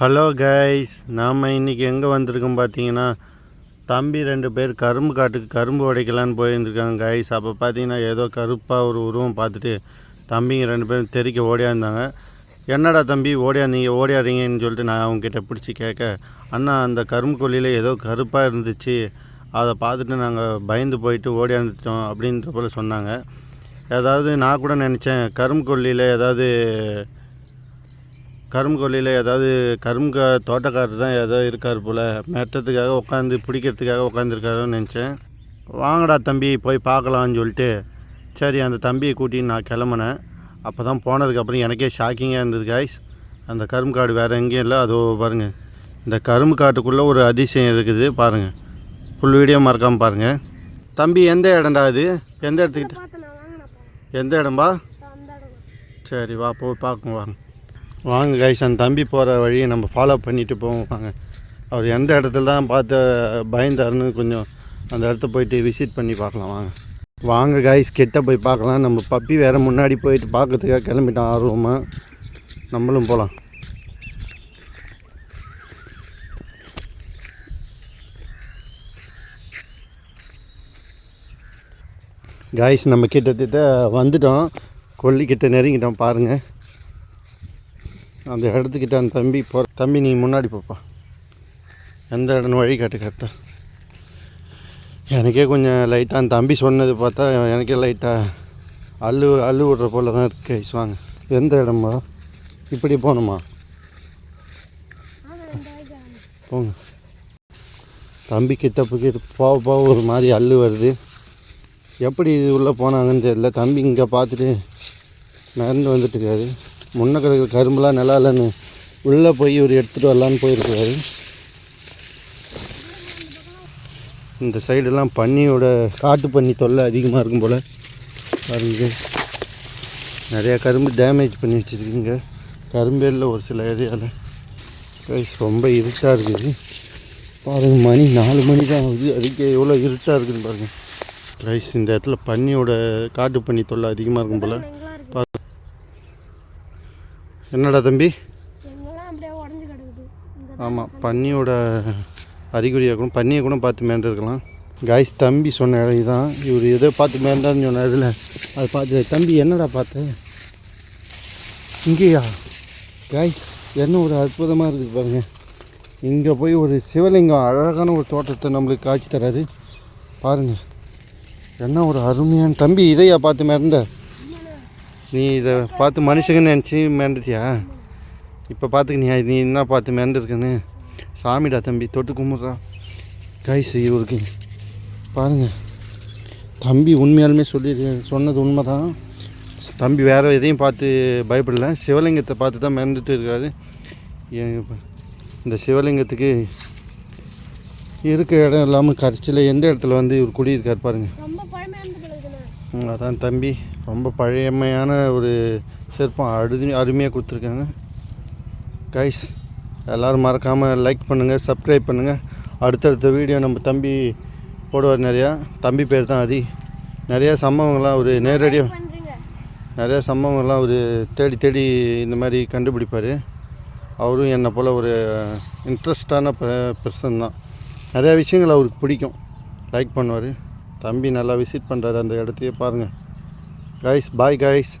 Hello guys நாம் இன்றைக்கி எங்கே வந்திருக்கோம் பார்த்தீங்கன்னா தம்பி ரெண்டு பேர் கரும்பு காட்டுக்கு கரும்பு உடைக்கலான்னு போயிருந்துருக்காங்க கைஸ் அப்போ பார்த்தீங்கன்னா ஏதோ கருப்பாக ஒரு உருவம் பார்த்துட்டு தம்பிங்க ரெண்டு பேரும் தெறிக்க ஓடியாந்தாங்க. என்னடா தம்பி ஓடியாந்தீங்க ஓடியாடுறீங்கன்னு சொல்லிட்டு நான் அவங்ககிட்ட பிடிச்சி கேட்க அண்ணா அந்த கரும்பு கொல்லியில் ஏதோ கருப்பாக இருந்துச்சு. அதை பார்த்துட்டு நாங்கள் பயந்து போயிட்டு ஓடியாந்துட்டோம் அப்படின்ற போல் சொன்னாங்க. ஏதாவது நான் கூட நினச்சேன் கரும்பு கொல்லியில் ஏதாவது கரும்பு கொல்லியில் ஏதாவது கரும்பு கா தோட்டக்காரர் தான் ஏதோ இருக்கார் போல். மெட்டத்துக்காக உட்காந்து பிடிக்கிறதுக்காக உட்காந்துருக்காருன்னு நினச்சேன். வாங்கடா தம்பி போய் பார்க்கலான்னு சொல்லிட்டு. சரி அந்த தம்பியை கூட்டின்னு நான் கிளம்புனேன். அப்போ தான் போனதுக்கப்புறம் எனக்கே ஷாக்கிங்காக இருந்தது காய்ஸ் அந்த கரும்பு காடு வேறு எங்கேயும் இல்லை. அதோ பாருங்கள் இந்த கரும்பு காட்டுக்குள்ளே ஒரு அதிசயம் இருக்குது பாருங்கள் ஃபுல் வீடியோ மறக்காமல் பாருங்கள் தம்பி எந்த இடம்டா இது? எந்த இடத்துக்கிட்ட? எந்த இடம்பா? சரி வா போய் பார்க்கும் வாங்க வாங்க கைஸ் அந்த தம்பி போகிற வழியை நம்ம ஃபாலோ பண்ணிட்டு போவோம் வாங்க. அவர் எந்த இடத்துல தான் பார்த்து பயந்தாருன்னு கொஞ்சம் அந்த இடத்த போயிட்டு விசிட் பண்ணி பார்க்கலாம் வாங்க. வாங்க கைஸ் கிட்ட போய் பார்க்கலாம். நம்ம பப்பி வேறு முன்னாடி போயிட்டு பார்க்கறதுக்காக கிளம்பிட்டோம் ஆர்வமாக நம்மளும் போகலாம் காய்ஸ் நம்ம கிட்டத்தட்ட வந்துட்டோம். கொல்லிக்கிட்ட நெருங்கிட்டோம் பாருங்கள் அந்த இடத்துக்கிட்ட அந்த தம்பி போ தம்பி நீ முன்னாடி போப்பா. எந்த இடம்னு வழி காட்டு கரெக்டாக எனக்கே கொஞ்சம் லைட்டாக அந்த தம்பி சொன்னது பார்த்தா எனக்கே லைட்டாக அள்ளு அள்ளு விடுற போல தான் இருக்கு ஐஸ் வாங்க. எந்த இடமா இப்படி போகணுமா? போங்க. தம்பி கிட்ட போய் போக போக ஒரு மாதிரி அள்ளு வருது. எப்படி இது உள்ளே போனாங்கன்னு தெரியல. தம்பி இங்கே பார்த்துட்டு மிரண்டு வந்துட்டு இருக்காரு முன்ன கிடக்கிற கரும்புலாம் நல்லா இல்லைன்னு. உள்ளே போய் இவர் எடுத்துகிட்டு வரலான்னு போயிருக்காரு. இந்த சைடெல்லாம் பன்னியோட காட்டு பன்னி தொல்லை அதிகமாக இருக்கும் போல். பாருங்க. நிறையா கரும்பு டேமேஜ் பண்ணி வச்சுருக்கீங்க. கரும்பேலில் ஒரு சில ஏரியாவில் கைஸ் ரொம்ப இருட்டாக இருக்குது. பாருங்கள் மணி நாலு மணி தான் ஆகுது. அதுக்கே எவ்வளோ இருட்டாக இருக்குதுன்னு பாருங்கள் ரைஸ் இந்த இடத்துல பன்னியோட காட்டு பன்னி தொல்லை அதிகமாக இருக்கும் போல். என்னடா தம்பி? ஆமாம் பன்னியோட அறிகுறியாக கூட பன்னியை கூட பார்த்து மேண்டிருக்கலாம் காய்ஸ் தம்பி சொன்ன இடம் இதுதான் இவர் எதோ பார்த்து மேண்டான்னு சொன்ன இதில் அதை பார்த்து தம்பி என்னடா பார்த்த? இங்கேயா? காய்ஸ் என்ன ஒரு அற்புதமாக இருக்குது பாருங்க. இங்கே போய் ஒரு சிவலிங்கம் அழகான ஒரு தோட்டத்தை நம்மளுக்கு காட்சி தராரு பாருங்கள் என்ன ஒரு அருமையான தம்பி இதையா பார்த்து மேர்ந்த நீ இதை பார்த்து மனுஷங்கன்னு நினச்சி மேண்டுட்டியா இப்போ பார்த்துக்கினியா நீ என்ன பார்த்து மிரண்டுருக்குன்னு? சாமிடா தம்பி தொட்டு கும்பிட்றா. கைஸ் இவருக்கு பாருங்கள் தம்பி உண்மையாலுமே சொல்லி சொன்னது உண்மை தான் தம்பி வேறு எதையும் பார்த்து பயப்படல. சிவலிங்கத்தை பார்த்து தான் மிரண்டுட்டு இருக்காரு. இந்த சிவலிங்கத்துக்கு இருக்க இடம் இல்லாமல் கரைச்சியில் எந்த இடத்துல வந்து இவர் குடியிருக்கார் பாருங்கள் அதான் தம்பி. ரொம்ப பழையமையான ஒரு சிற்பம் அருமை அருமையாக கொடுத்துருக்காங்க. கைஸ் எல்லோரும் மறக்காமல் லைக் பண்ணுங்கள் சப்ஸ்கிரைப் பண்ணுங்கள் அடுத்தடுத்த வீடியோ நம்ம தம்பி போடுவார் நிறையா. தம்பி பேர் தான் ஹரி நிறையா சம்பவங்கள்லாம் ஒரு நேரடியாக நிறையா சம்பவங்கள்லாம் ஒரு தேடி தேடி இந்த மாதிரி கண்டுபிடிப்பார். அவரும் என்னை போல் ஒரு இன்ட்ரெஸ்டான பர்சன் தான். நிறையா விஷயங்கள் அவருக்கு பிடிக்கும். லைக் பண்ணுவார். தம்பி நல்லா விசிட் பண்ணுறாரு அந்த இடத்தையே பாருங்கள் கைஸ் பாய் கைஸ்